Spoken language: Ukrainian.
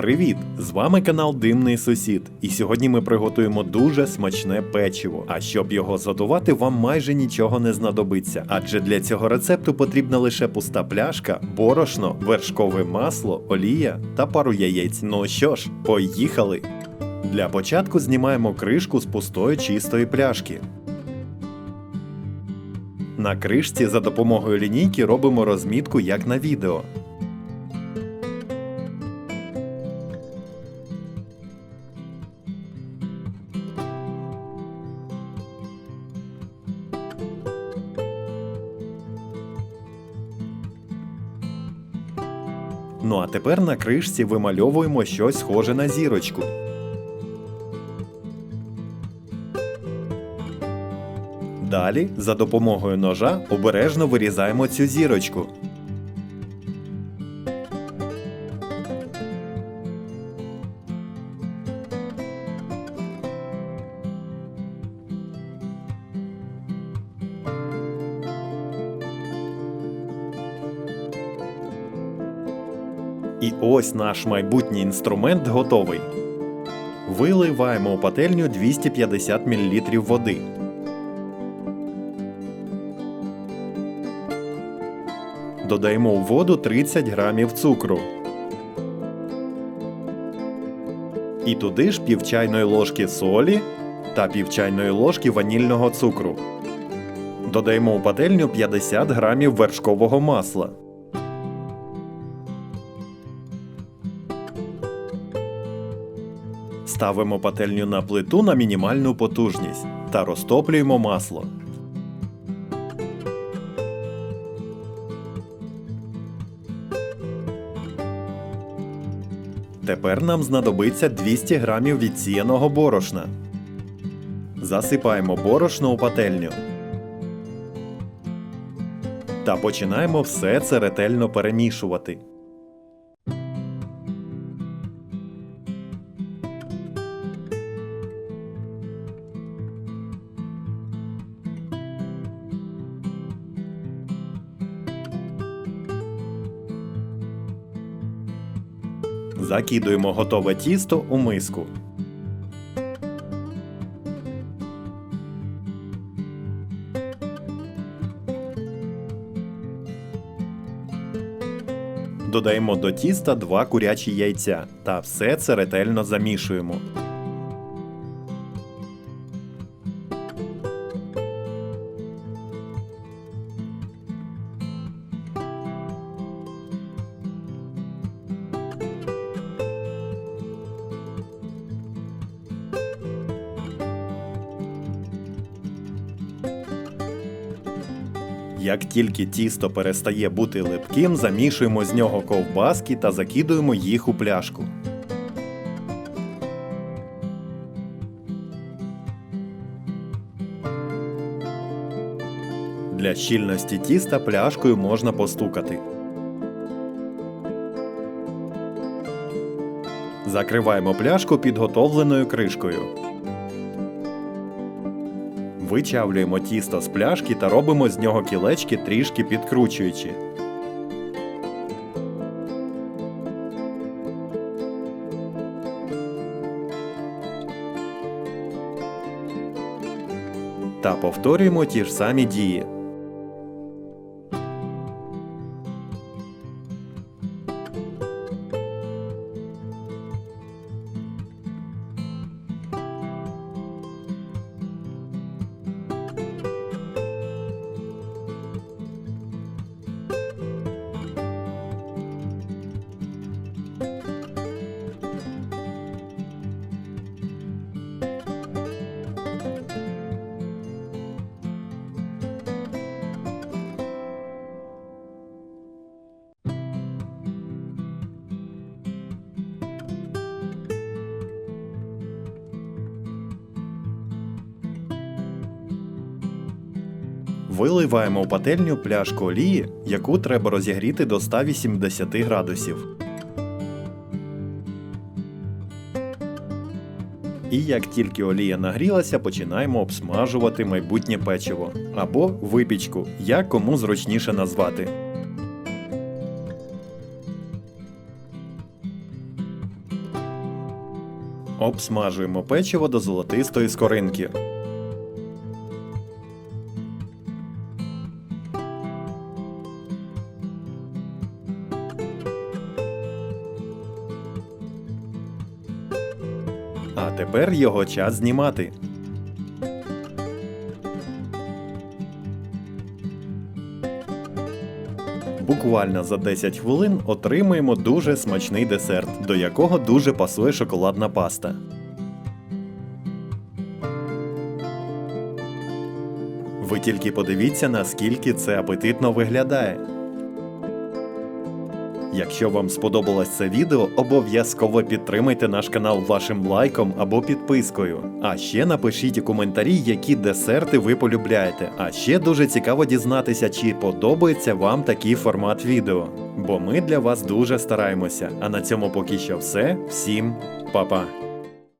Привіт! З вами канал Димний Сусід. І сьогодні ми приготуємо дуже смачне печиво. А щоб його зготувати, вам майже нічого не знадобиться. Адже для цього рецепту потрібна лише пуста пляшка, борошно, вершкове масло, олія та пару яєць. Ну що ж, поїхали! Для початку знімаємо кришку з пустої чистої пляшки. На кришці за допомогою лінійки робимо розмітку як на відео. Ну а тепер на кришці вимальовуємо щось схоже на зірочку. Далі, за допомогою ножа, обережно вирізаємо цю зірочку. І ось наш майбутній інструмент готовий. Виливаємо у пательню 250 мл води. Додаємо у воду 30 грамів цукру. І туди ж пів чайної ложки солі та пів чайної ложки ванільного цукру. Додаємо у пательню 50 грамів вершкового масла. Ставимо пательню на плиту на мінімальну потужність та розтоплюємо масло. Тепер нам знадобиться 200 грамів відсіяного борошна. Засипаємо борошно у пательню. Та починаємо все це ретельно перемішувати. Закидуємо готове тісто у миску. Додаємо до тіста два курячі яйця та все це ретельно замішуємо. Як тільки тісто перестає бути липким, замішуємо з нього ковбаски та закидуємо їх у пляшку. Для щільності тіста пляшкою можна постукати. Закриваємо пляшку підготовленою кришкою. Вичавлюємо тісто з пляшки та робимо з нього кілечки трішки підкручуючи. Та повторюємо ті ж самі дії. Виливаємо у пательню пляшку олії, яку треба розігріти до 180 градусів. І як тільки олія нагрілася, починаємо обсмажувати майбутнє печиво або випічку, як кому зручніше назвати. Обсмажуємо печиво до золотистої скоринки. Тепер його час знімати. Буквально за 10 хвилин отримуємо дуже смачний десерт, до якого дуже пасує шоколадна паста. Ви тільки подивіться, наскільки це апетитно виглядає. Якщо вам сподобалось це відео, обов'язково підтримайте наш канал вашим лайком або підпискою. А ще напишіть у коментарі, які десерти ви полюбляєте. А ще дуже цікаво дізнатися, чи подобається вам такий формат відео. Бо ми для вас дуже стараємося. А на цьому поки що все. Всім па-па!